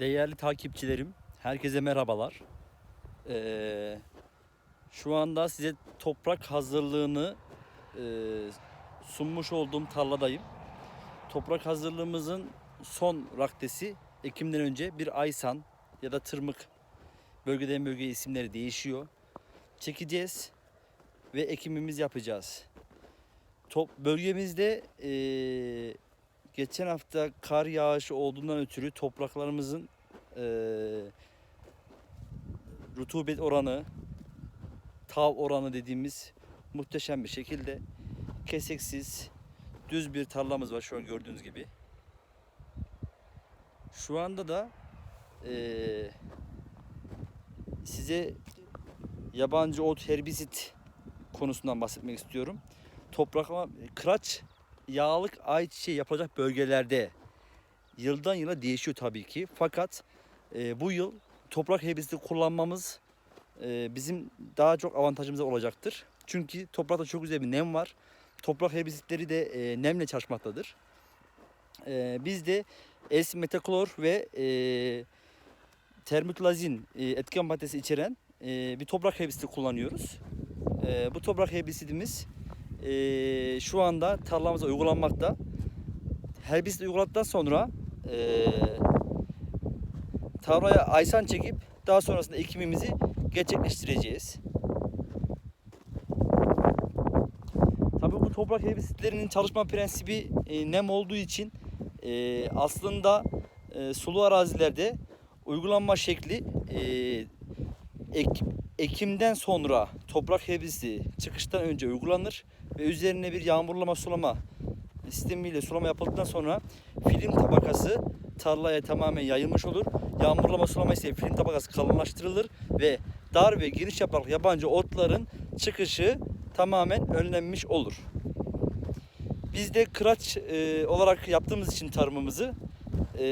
Değerli takipçilerim, herkese merhabalar. Ee, şu anda size toprak hazırlığını e, sunmuş olduğum tarladayım. Toprak hazırlığımızın son raddesi Ekim'den önce bir aysan ya da tırmık bölgeden bölgeye isimleri değişiyor. Çekeceğiz ve ekimimiz yapacağız. Top bölgemizde e, geçen hafta kar yağışı olduğundan ötürü topraklarımızın e, rutubet oranı, tav oranı dediğimiz muhteşem bir şekilde keseksiz düz bir tarlamız var şu an gördüğünüz gibi. Şu anda da e, size yabancı ot herbisit konusundan bahsetmek istiyorum. Topraklama kıraç yağlık ayçiçeği yapılacak bölgelerde yıldan yıla değişiyor tabii ki. Fakat e, bu yıl toprak herbisiti kullanmamız e, bizim daha çok avantajımıza olacaktır. Çünkü toprakta çok güzel bir nem var. Toprak herbisitleri de e, nemle çalışmaktadır. E, biz de S-metaklor ve e, termitlazin e, etken maddesi içeren e, bir toprak herbisiti kullanıyoruz. E, bu toprak herbisitimiz e, şu anda tarlamıza uygulanmakta. Herbisit uyguladıktan sonra e, tarlaya aysan çekip daha sonrasında ekimimizi gerçekleştireceğiz. Tabii bu toprak herbisitlerinin çalışma prensibi e, nem olduğu için e, aslında e, sulu arazilerde uygulanma şekli e, ek, ekimden sonra toprak herbisiti çıkıştan önce uygulanır ve üzerine bir yağmurlama sulama sistemiyle sulama yapıldıktan sonra film tabakası tarlaya tamamen yayılmış olur. Yağmurlama sulama ise film tabakası kalınlaştırılır ve dar ve geniş yapraklı yabancı otların çıkışı tamamen önlenmiş olur. Biz de kıraç e, olarak yaptığımız için tarımımızı e,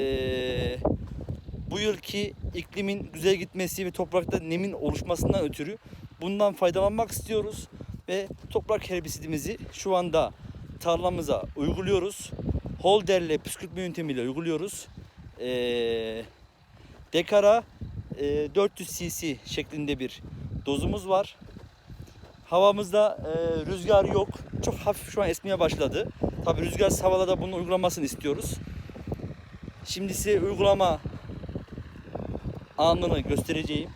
bu yılki iklimin güzel gitmesi ve toprakta nemin oluşmasından ötürü bundan faydalanmak istiyoruz ve toprak herbisitimizi şu anda tarlamıza uyguluyoruz. Holderle püskürtme yöntemiyle uyguluyoruz. Ee, dekara e, 400 cc şeklinde bir dozumuz var. Havamızda e, rüzgar yok. Çok hafif şu an esmeye başladı. Tabi rüzgarsız havada da bunun uygulamasını istiyoruz. Şimdi size uygulama anını göstereceğim.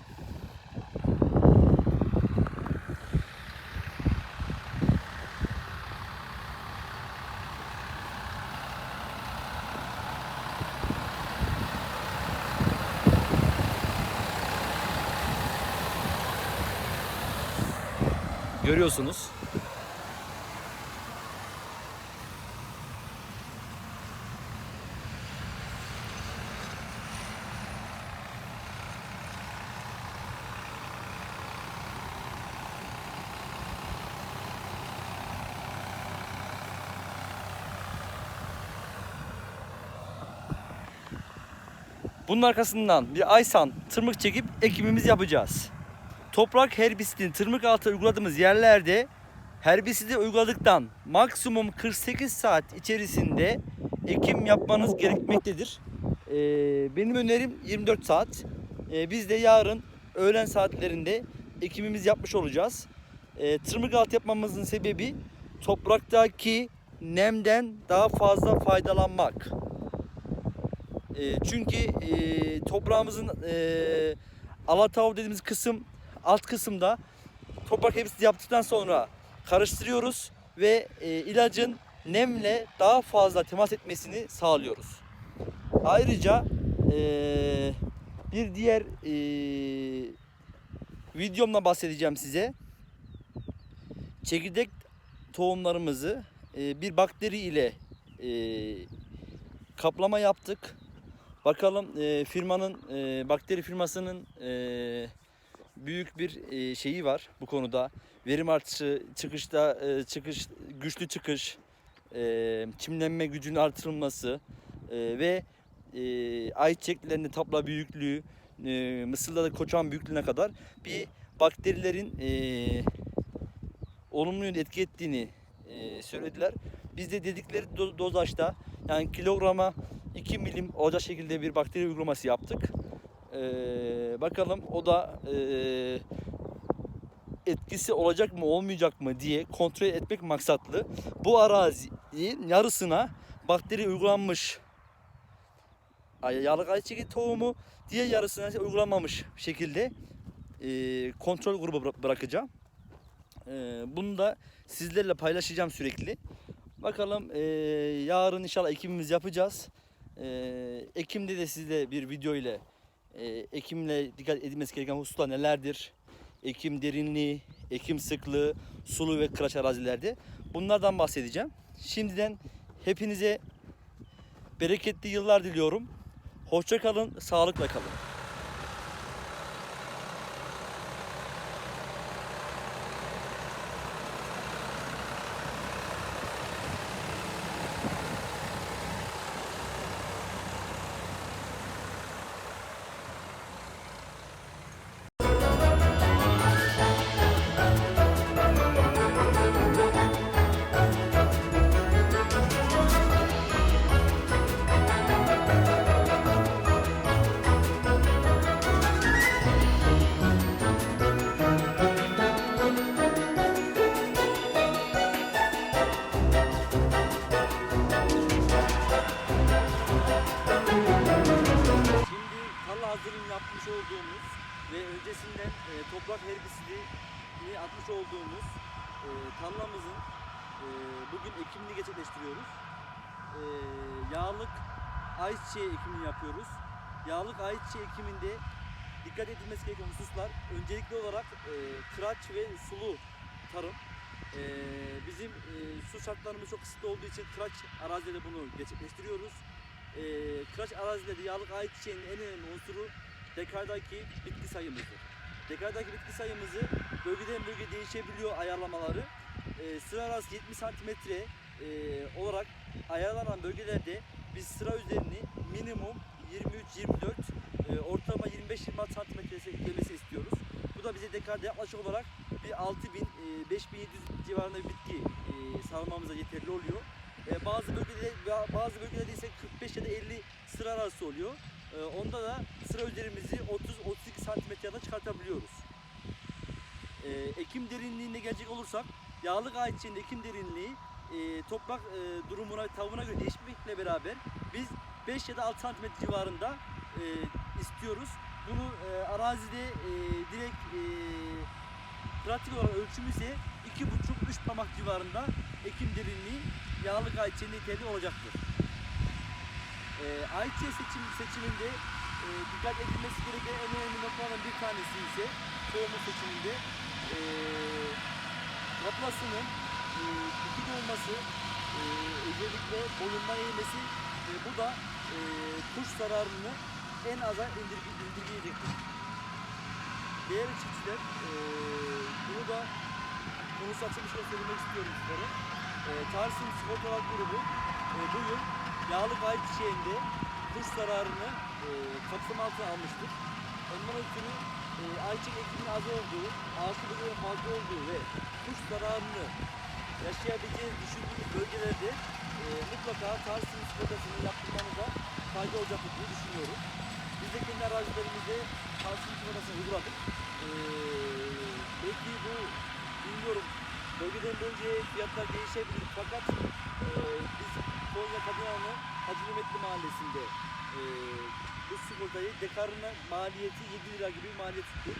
Görüyorsunuz. Bunun arkasından bir aysan tırmık çekip ekimimizi yapacağız. Toprak herbisitini tırmık altı uyguladığımız yerlerde herbisidi uyguladıktan maksimum 48 saat içerisinde ekim yapmanız gerekmektedir. Ee, benim önerim 24 saat. Ee, biz de yarın öğlen saatlerinde ekimimizi yapmış olacağız. Ee, tırmık altı yapmamızın sebebi topraktaki nemden daha fazla faydalanmak. E, çünkü e, toprağımızın e, alatav dediğimiz kısım alt kısımda toprak hepsi yaptıktan sonra karıştırıyoruz ve e, ilacın nemle daha fazla temas etmesini sağlıyoruz. Ayrıca e, bir diğer e, videomda bahsedeceğim size. Çekirdek tohumlarımızı e, bir bakteri ile e, kaplama yaptık. Bakalım e, firmanın e, bakteri firmasının e, büyük bir e, şeyi var bu konuda. Verim artışı, çıkışta e, çıkış güçlü çıkış, e, çimlenme gücünün artırılması ve e, ayçiçeklerinde tapla büyüklüğü, mısırda da koçan büyüklüğüne kadar bir bakterilerin olumlu yönde etki ettiğini söylediler. Biz de dedikleri do- dozajda yani kilograma 2 milim olacak şekilde bir bakteri uygulaması yaptık. Ee, bakalım o da ee, etkisi olacak mı olmayacak mı diye kontrol etmek maksatlı. Bu arazinin yarısına bakteri uygulanmış yağlık ayçiçeği tohumu diğer yarısına uygulanmamış şekilde ee, kontrol grubu bıra- bırakacağım. Ee, bunu da sizlerle paylaşacağım sürekli. Bakalım ee, yarın inşallah ekimimizi yapacağız. Ee, Ekim'de de sizle bir video ile e, ekimle dikkat edilmesi gereken hususlar nelerdir? Ekim derinliği, ekim sıklığı, sulu ve kıraç arazilerde bunlardan bahsedeceğim. Şimdiden hepinize bereketli yıllar diliyorum. Hoşça kalın, sağlıkla kalın. Ve öncesinden e, toprak herbisidini atmış olduğumuz e, tarlamızın e, bugün ekimini gerçekleştiriyoruz. E, yağlık ayçiçeği ekimini yapıyoruz. Yağlık ayçiçeği ekiminde dikkat edilmesi gereken hususlar öncelikli olarak e, kıraç ve sulu tarım. E, bizim e, su şartlarımız çok kısıtlı olduğu için kıraç arazide bunu gerçekleştiriyoruz e, kıraç arazilerde yağlık ayçiçeğinin en önemli unsuru dekardaki bitki sayımızdır. Dekardaki bitki sayımızı bölgeden bölge değişebiliyor ayarlamaları. E, sıra arası 70 santimetre e, olarak ayarlanan bölgelerde biz sıra üzerini minimum 23-24 e, ortalama 25-26 santimetre eklemesi istiyoruz. Bu da bize dekarda yaklaşık olarak bir 6000 e, 5700 civarında bir bitki e, sağlamamıza yeterli oluyor. E, bazı bölgelerde bazı bölgelerde ise 45 ya da 50 sıra arası oluyor. E, onda da sıra üzerimizi 30-32 santimetreden çıkartabiliyoruz. E, ekim derinliğine gelecek olursak yağlık ayçiçeğinin ekim derinliği e, toprak e, durumuna, tavuğuna göre değişmekle beraber biz 5 ya da 6 santimetre civarında e, istiyoruz. Bunu e, arazide direkt pratik olarak ölçümü ise 2,5-3 parmak civarında ekim derinliği yağlık ayçiçeğinin yeterli olacaktır. E, ayçiçeği seçim, seçiminde e, dikkat edilmesi gereken en önemli noktalardan bir tanesi ise tohumu seçiminde e, kaplasının e, olması, e, özellikle boyunma eğmesi e, bu da e, kuş zararını en aza indirge, indirgeyecektir. Değerli çiftçiler, e, bunu da konusu açılmışken söylemek istiyorum sizlere. E, Tarsim Sigortalar Grubu e, bu yıl yağlık ayçiçeğinde kuş zararını e, kapsam altına almıştır. Ondan ötürü e, ayçiçek ekiminin az olduğu, ağaçlı bölgenin fazla olduğu ve kuş zararını yaşayabileceğiniz düşündüğünüz bölgelerde e, mutlaka Tarsim sigortasını yaptırmanıza fayda olacaktır diye düşünüyorum. Biz de kendi arazilerimizde Tarsim sigortasını uyguladık. E, belki bu bilmiyorum bölgeden bölgeye fiyatlar değişebilir fakat e, biz Konya Kadınanı Hacı Mehmetli Mahallesi'nde e, bu sigortayı dekarına maliyeti 7 lira gibi bir maliyet tuttu.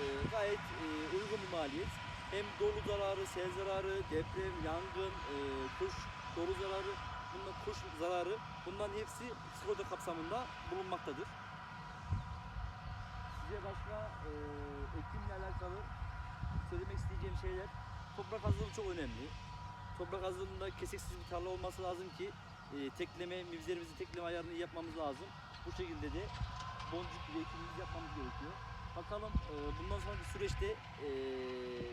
E, gayet e, uygun bir maliyet. Hem dolu zararı, sel zararı, deprem, yangın, e, kuş, dolu zararı, bunlar kuş zararı bunların hepsi sigorta kapsamında bulunmaktadır. Size başka e, ekimle alakalı söylemek isteyeceğim şeyler toprak hazırlığı çok önemli. Toprak hazırlığında kesiksiz bir tarla olması lazım ki e, tekleme, mivzerimizin tekleme ayarını iyi yapmamız lazım. Bu şekilde de boncuk gibi ekimimizi yapmamız gerekiyor. Bakalım e, bundan sonraki süreçte e,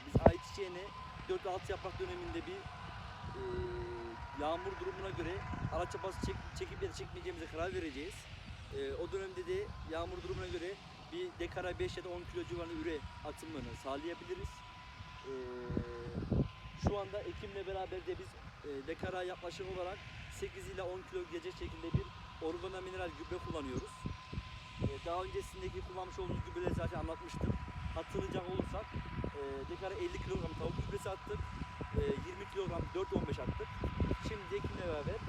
biz ayçiçeğine 4-6 yaprak döneminde bir e, yağmur durumuna göre araç çapası çek, çekip ya da çekmeyeceğimize karar vereceğiz. E, o dönemde de yağmur durumuna göre bir dekara 5 ya da 10 kilo civarında üre atımını sağlayabiliriz. E, şu anda Ekim'le beraber de biz e, dekara yaklaşık olarak 8 ile 10 kilo gelecek şekilde bir organo mineral gübre kullanıyoruz. E, daha öncesindeki kullanmış olduğumuz gübreleri zaten anlatmıştım. Hatırlayacak olursak e, dekara 50 kilogram tavuk gübresi attık. E, 20 kilogram 4-15 attık. Şimdi ekinle beraber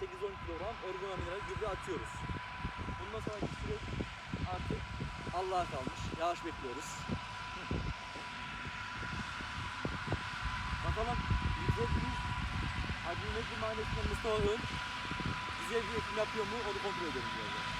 8-10 kilogram organo mineral gübre atıyoruz. Bundan sonraki süreç artık Allah'a kalmış. Yağış bekliyoruz. Bakalım ücretimiz Acı Mahallesi'nde Mustafa Ön güzel bir yapıyor mu onu kontrol edelim birazdan.